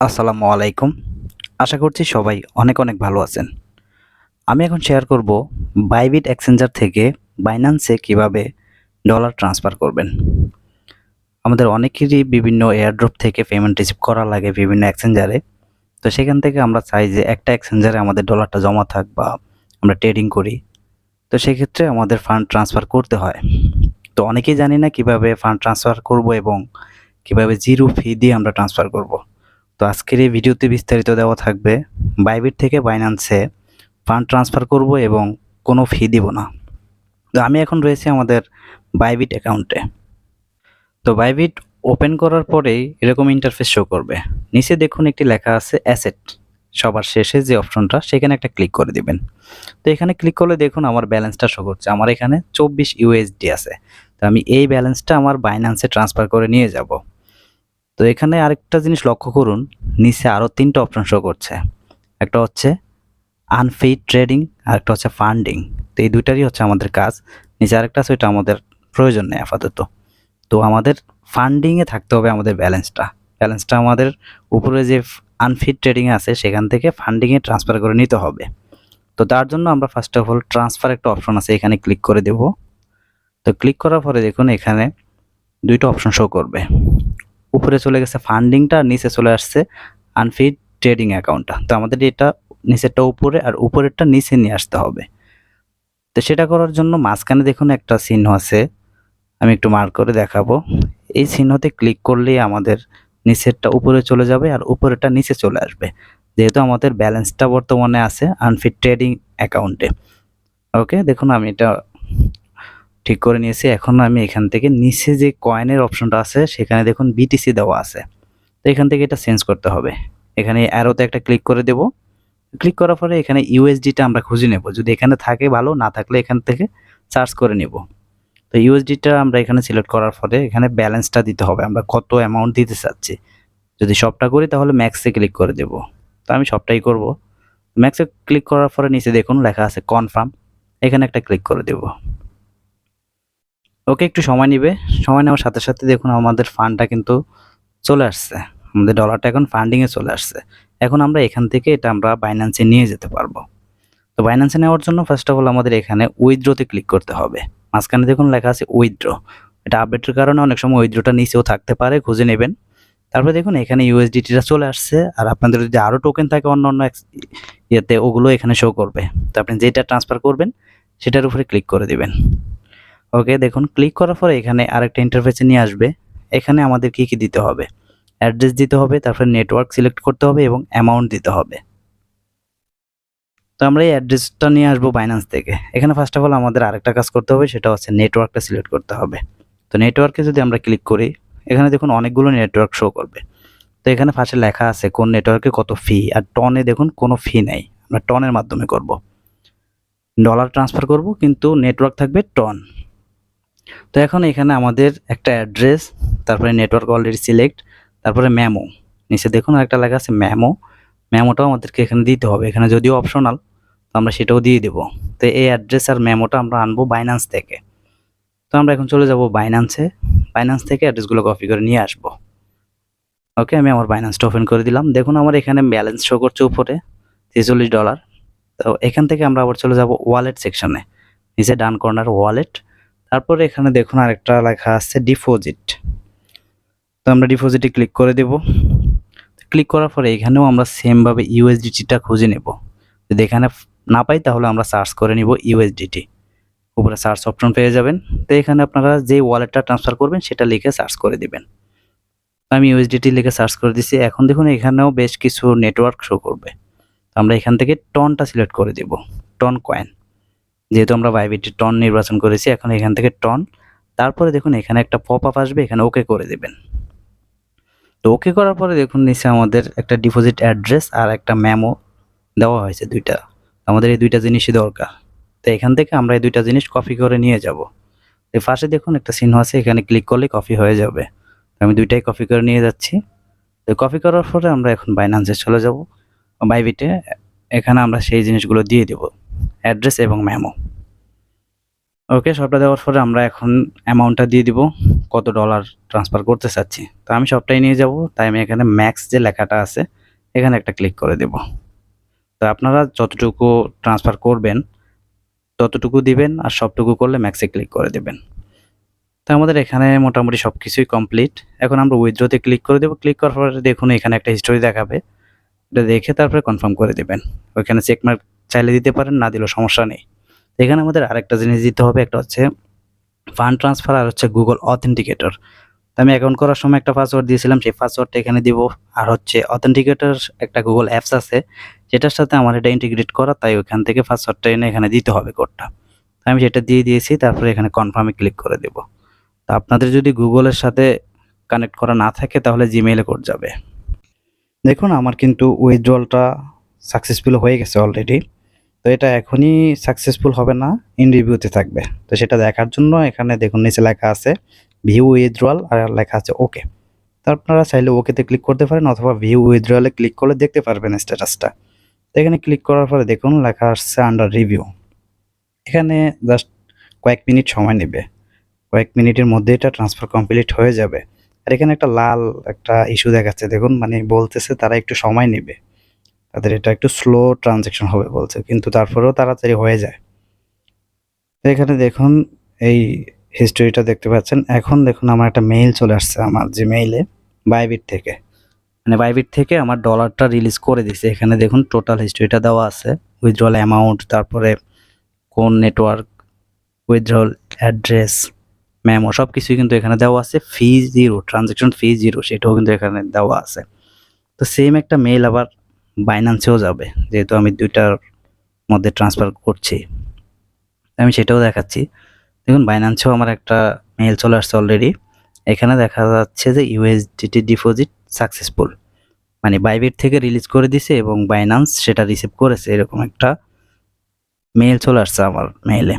আসসালামু আলাইকুম। আশা করছি সবাই অনেক অনেক ভালো আছেন। আমি এখন শেয়ার করব বাইবিট এক্সচেঞ্জার থেকে বাইন্যান্সে কীভাবে ডলার ট্রান্সফার করবেন। আমাদের অনেকেরই বিভিন্ন এয়ারড্রপ থেকে পেমেন্ট রিসিভ করা লাগে বিভিন্ন এক্সচেঞ্জারে তো সেখান থেকে আমরা চাই যে একটা এক্সচেঞ্জারে আমাদের ডলারটা জমা থাক বা আমরা ট্রেডিং করি। তো সেক্ষেত্রে আমাদের ফান্ড ট্রান্সফার করতে হয়। তো অনেকেই জানি না কীভাবে ফান্ড ট্রান্সফার করব এবং কীভাবে জিরো ফি দিয়ে আমরা ট্রান্সফার করব। তো আজকের এই ভিডিওতে বিস্তারিত দেওয়া থাকবে বাইবিট থেকে বাইন্যান্সে ফান্ড ট্রান্সফার করব এবং কোনো ফি দিব না। তো আমি এখন রয়েছি আমাদের বাইবিট অ্যাকাউন্টে। তো বাইবিট ওপেন করার পরেই এরকম ইন্টারফেস শো করবে। নিচে দেখুন একটি লেখা আছে অ্যাসেট। সবার শেষে যে অপশনটা, সেখানে একটা ক্লিক করে দিবেন। তো এখানে ক্লিক করলে দেখুন আমার ব্যালেন্সটা শো করছে। আমার এখানে চব্বিশ ইউএসডি আছে। তো আমি এই ব্যালেন্সটা আমার বাইন্যান্সে ট্রান্সফার করে নিয়ে যাব। তো এখানে আরেকটা জিনিস লক্ষ্য করুন, নিচে আরও তিনটা অপশন শো করছে। একটা হচ্ছে আনফেইড ট্রেডিং আর একটা হচ্ছে ফান্ডিং তো এই দুইটারই হচ্ছে আমাদের কাজ। নিচে আরেকটা আছে, ওইটা আমাদের প্রয়োজন নেই আপাতত। তো আমাদের ফান্ডিংয়ে থাকতে হবে আমাদের ব্যালেন্সটা ব্যালেন্সটা আমাদের উপরে যে আনফিট ট্রেডিং আছে, সেখান থেকে ফান্ডিংয়ে ট্রান্সফার করে নিতে হবে। তো তার জন্য আমরা ফার্স্ট অফ অল ট্রান্সফার একটা অপশন আছে, এখানে ক্লিক করে দেব। তো ক্লিক করার পরে দেখুন, এখানে দুইটা অপশন শো করবে। উপরে চলে গেছে ফান্ডিংটা নিচে চলে আসছে আনফিড ট্রেডিং অ্যাকাউন্টটা তো আমাদের এটা নিচেরটা উপরে আর উপরেরটা নিচে নিয়ে আসতে হবে। তো সেটা করার জন্য মাঝখানে দেখুন একটা চিহ্ন আছে, আমি একটু মার্ক করে দেখাবো। এই চিহ্নতে ক্লিক করলেই আমাদের নিচেরটা উপরে চলে যাবে আর উপরেরটা নিচে চলে আসবে। যেহেতু আমাদের ব্যালেন্সটা বর্তমানে আছে আনফিট ট্রেডিং অ্যাকাউন্টে ওকে দেখুন আমি এটা ঠিক করে নিয়েছি। এখন আমি এখান থেকে নিচে যে কয়েনের অপশনটা আছে, সেখানে দেখুন বিটিসি দেওয়া আছে। তো এখান থেকে এটা চেঞ্জ করতে হবে। এখানে অ্যারোতে একটা ক্লিক করে দেব। ক্লিক করার পরে এখানে ইউএসডিটা আমরা খুঁজে নেব। যদি এখানে থাকে ভালো, না থাকলে এখান থেকে সার্চ করে নেব। তো ইউএসডিটা আমরা এখানে সিলেক্ট করার পরে এখানে ব্যালেন্সটা দিতে হবে। আমরা কত অ্যামাউন্ট দিতে চাচ্ছি। যদি সবটা করি তাহলে ম্যাক্সে ক্লিক করে দেব। তো আমি সবটাই করব। ম্যাক্সে ক্লিক করার পরে নিচে দেখুন লেখা আছে কনফার্ম এখানে একটা ক্লিক করে দেব। ওকে একটু সময় নেবে। সময় নেওয়ার সাথে সাথে দেখুন আমাদের ফান্ডটা কিন্তু চলে আসছে। আমাদের ডলারটা এখন ফান্ডিংয়ে চলে আসছে। এখন আমরা এখান থেকে এটা আমরা বাইন্যান্সে নিয়ে যেতে পারব। তো বাইন্যান্সে নেওয়ার জন্য ফার্স্ট অফ অল আমাদের এখানে উইথড্রোতে ক্লিক করতে হবে। মাঝখানে দেখুন লেখা আছে উইথড্রো এটা আপডেটের কারণে অনেক সময় উইথড্রোটা নিচেও থাকতে পারে, খুঁজে নেবেন। তারপরে দেখুন এখানে ইউএসডিটিটা চলে আসছে। আর আপনাদের যদি আরও টোকেন থাকে অন্য অন্য ইয়েতে, ওগুলো এখানে শো করবে। তো আপনি যেটা ট্রান্সফার করবেন, সেটার উপরে ক্লিক করে দিবেন। ওকে দেখুন ক্লিক করার পরে এখানে আরেকটা ইন্টারফেসে নিয়ে আসবে। এখানে আমাদের কি কি দিতে হবে? অ্যাড্রেস দিতে হবে, তারপরে নেটওয়ার্ক সিলেক্ট করতে হবে এবং অ্যামাউন্ট দিতে হবে। তো আমরা এই অ্যাড্রেসটা নিয়ে আসব বাইন্যান্স থেকে। এখানে ফার্স্ট অফ অল আমাদের আরেকটা কাজ করতে হবে, সেটা হচ্ছে নেটওয়ার্কটা সিলেক্ট করতে হবে। তো নেটওয়ার্কে যদি আমরা ক্লিক করি, এখানে দেখুন অনেকগুলো নেটওয়ার্ক শো করবে। তো এখানে ফার্স্টে লেখা আছে কোন নেটওয়ার্কে কত ফি আর টনে দেখুন কোনো ফি নেই। আমরা টনের মাধ্যমে করব। ডলার ট্রান্সফার করব, কিন্তু নেটওয়ার্ক থাকবে টন তো এখন এখানে আমাদের একটা অ্যাড্রেস, তারপরে নেটওয়ার্ক অলরেডি সিলেক্ট তারপরে ম্যামো নিচে দেখুন একটা লেখা আছে ম্যামো ম্যামোটাও আমাদেরকে এখানে দিতে হবে। এখানে যদিও অপশনাল তো আমরা সেটাও দিয়ে দেব। তো এই অ্যাড্রেস আর ম্যামোটা আমরা আনব বাইন্যান্স থেকে। তো আমরা এখন চলে যাব বাইন্যান্সে বাইন্যান্স থেকে অ্যাড্রেসগুলো কপি করে নিয়ে আসব। ওকে আমি আমার বাইন্যান্সটা ওপেন করে দিলাম। দেখুন আমার এখানে ব্যালেন্স শো করছে উপরে ছেচল্লিশ ডলার তো এখান থেকে আমরা আবার চলে যাব ওয়ালেট সেকশনে নিচে ডান কর্নার ওয়ালেট তারপরে এখানে দেখুন আরেকটা লেখা আছে ডিপোজিট তো আমরা ডিপোজিটে ক্লিক করে দেব। ক্লিক করার পরে এখানেও আমরা সেমভাবে ইউএসডিটিটা খুঁজে নেব। যদি এখানে না পাই তাহলে আমরা সার্চ করে নিব ইউএসডিটি উপরে সার্চ অপশন পেয়ে যাবেন। তো এখানে আপনারা যে ওয়ালেটটা ট্রান্সফার করবেন সেটা লিখে সার্চ করে দিবেন। আমি ইউএসডিটি লিখে সার্চ করে দিছি। এখন দেখুন এখানেও বেশ কিছু নেটওয়ার্ক শো করবে। আমরা এখান থেকে টনটা সিলেক্ট করে দেব। টন কয়েন যেহেতু আমরা বাইবিটি টন নির্বাচন করেছি, এখন এখান থেকে টন তারপরে দেখুন এখানে একটা পপ আপ আসবে, এখানে ওকে করে দেবেন। তো ওকে করার পরে দেখুন নিচে আমাদের একটা ডিপোজিট অ্যাড্রেস আর একটা ম্যামো দেওয়া হয়েছে দুইটা। আমাদের এই দুইটা জিনিসই দরকার। তো এখান থেকে আমরা এই দুইটা জিনিস কপি করে নিয়ে যাব। এই পাশে দেখুন একটা চিহ্ন আছে, এখানে ক্লিক করলে কপি হয়ে যাবে। আমি দুইটাই কপি করে নিয়ে যাচ্ছি। তো কপি করার পরে আমরা এখন বাইন্যান্সে চলে যাব। বাইবিটে এখানে আমরা সেই জিনিসগুলো দিয়ে দেব। অ্যাড্রেস এবং ম্যামো ওকে সবটা দেওয়ার পরে আমরা এখন অ্যামাউন্টটা দিয়ে দিব, কত ডলার ট্রান্সফার করতে চাচ্ছি। তো আমি সবটাই নিয়ে যাব, তাই আমি এখানে ম্যাক্স যে লেখাটা আছে, এখানে একটা ক্লিক করে দেব। তো আপনারা যতটুকু ট্রান্সফার করবেন, ততটুকু দিবেন আর সবটুকু করলে ম্যাক্সে ক্লিক করে দেবেন। তো আমাদের এখানে মোটামুটি সব কিছুই কমপ্লিট এখন আমরা উইথড্রোতে ক্লিক করে দেবো। ক্লিক করার পরে দেখুন এখানে একটা হিস্টোরি দেখাবে। এটা দেখে তারপরে কনফার্ম করে দেবেন। ওইখানে চেক মার্ক চাইলে দিতে পারেন, না দিলেও সমস্যা নেই। এখানে আমাদের আরেকটা জিনিস দিতে হবে, একটা হচ্ছে ফান্ড ট্রান্সফার আর হচ্ছে গুগল অথেন্টিকেটর। আমি অ্যাকাউন্ট করার সময় একটা পাসওয়ার্ড দিয়েছিলাম, সেই পাসওয়ার্ডটা এখানে দিব। আর হচ্ছে অথেন্টিকেটর একটা গুগল অ্যাপস আছে, যেটার সাথে আমার এটা ইন্টিগ্রেট করা, তাই ওইখান থেকে পাসওয়ার্ডটা এনে এখানে দিতে হবে কোডটা আমি সেটা দিয়ে দিয়েছি, তারপরে এখানে কনফার্মে ক্লিক করে দেব। তো আপনাদের যদি গুগলের সাথে কানেক্ট করা না থাকে, তাহলে জিমেইলে কোড যাবে। দেখুন, আমার কিন্তু উইথড্রলটা সাকসেসফুল হয়ে গেছে অলরেডি তো এটা এখনই সাকসেসফুল হবে না ইন রিভিউতে থাকবে। তো সেটা দেখার জন্য এখানে দেখুন, নিচে লেখা আছে ভিউ উইথড্রয়াল আর লেখা আছে ওকে তো আপনারা চাইলে ওকেতে ক্লিক করতে পারেন, অথবা ভিউ উইথড্রলে ক্লিক করলে দেখতে পারবেন স্ট্যাটাসটা তো এখানে ক্লিক করার পরে দেখুন, লেখা আসছে আন্ডার রিভিউ এখানে জাস্ট কয়েক মিনিট সময় নেবে। কয়েক মিনিটের মধ্যে এটা ট্রান্সফার কমপ্লিট হয়ে যাবে। আর এখানে একটা লাল একটা ইস্যু দেখাচ্ছে, দেখুন মানে বলতেছে তারা একটু সময় নেবে। তাদের এটা একটু স্লো ট্রানজ্যাকশন হবে বলছে, কিন্তু তারপরেও তাড়াতাড়ি হয়ে যায়। এখানে দেখুন, এই হিস্টোরিটা দেখতে পাচ্ছেন। এখন দেখুন, আমার একটা মেইল চলে আসছে আমার যে মেইলে বাইবিট থেকে। মানে বাইবিট থেকে আমার ডলারটা রিলিজ করে দিছে এখানে দেখুন টোটাল হিস্টোরিটা দেওয়া আছে। উইথড্রল অ্যামাউন্ট তারপরে কোন নেটওয়ার্ক উইথড্রল অ্যাড্রেস মেমো সব কিছুই কিন্তু এখানে দেওয়া আছে। Fee zero transaction fee zero সেটাও কিন্তু এখানে দেওয়া আছে। তো সেম একটা মেইল আবার বাইন্যান্সেও যাবে, যেহেতু আমি দুইটার মধ্যে ট্রান্সফার করছি। আমি সেটাও দেখাচ্ছি। দেখুন বাইন্যান্সেও আমার একটা মেল চলে আসছে অলরেডি এখানে দেখা যাচ্ছে যে ইউএসডিটি ডিপোজিট সাকসেসফুল মানে বাইবিট থেকে রিলিজ করে দিছে এবং বাইন্যান্স সেটা রিসিভ করেছে, এরকম একটা মেল চলে আসছে আমার মেইলে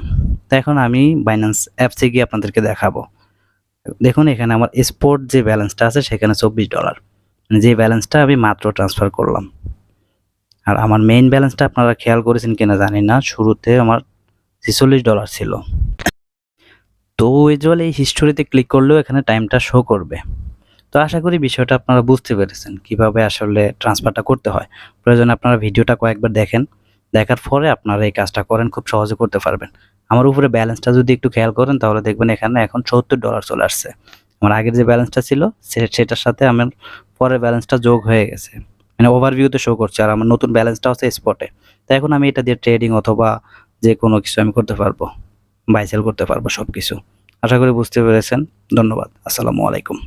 তো এখন আমি বাইন্যান্স অ্যাপসে গিয়ে আপনাদেরকে দেখাবো। দেখুন, এখানে আমার স্পোর্ট যে ব্যালেন্সটা আছে, সেখানে চব্বিশ ডলার মানে যে ব্যালেন্সটা আমি মাত্র ট্রান্সফার করলাম। আর আমার মেইন ব্যালেন্সটা আপনারা খেয়াল করেছেন কিনা জানি না। শুরুতে আমার ছেচল্লিশ ডলার ছিল। তো উইজুয়াল এই হিস্টোরিতে ক্লিক করলেও এখানে টাইমটা শো করবে। তো আশা করি বিষয়টা আপনারা বুঝতে পেরেছেন কীভাবে আসলে ট্রান্সফারটা করতে হয়। প্রয়োজনে আপনারা ভিডিওটা কয়েকবার দেখেন। দেখার পরে আপনারা এই কাজটা করেন, খুব সহজে করতে পারবেন। আমার উপরে ব্যালেন্সটা যদি একটু খেয়াল করেন তাহলে দেখবেন এখানে এখন সত্তর ডলার চলে আসছে। আমার আগের যে ব্যালেন্সটা ছিল সেটার সাথে আমার পরের ব্যালেন্সটা যোগ হয়ে গেছে। মানে ওভারভিউতে শো করছে, আর আমার নতুন ব্যালেন্সটা হচ্ছে স্পটে তো এখন আমি এটা দিয়ে ট্রেডিং অথবা যে কোনো কিছু আমি করতে পারব বাইসেল করতে পারব সব কিছু আশা করি বুঝতে পেরেছেন। ধন্যবাদ। আসসালামু আলাইকুম।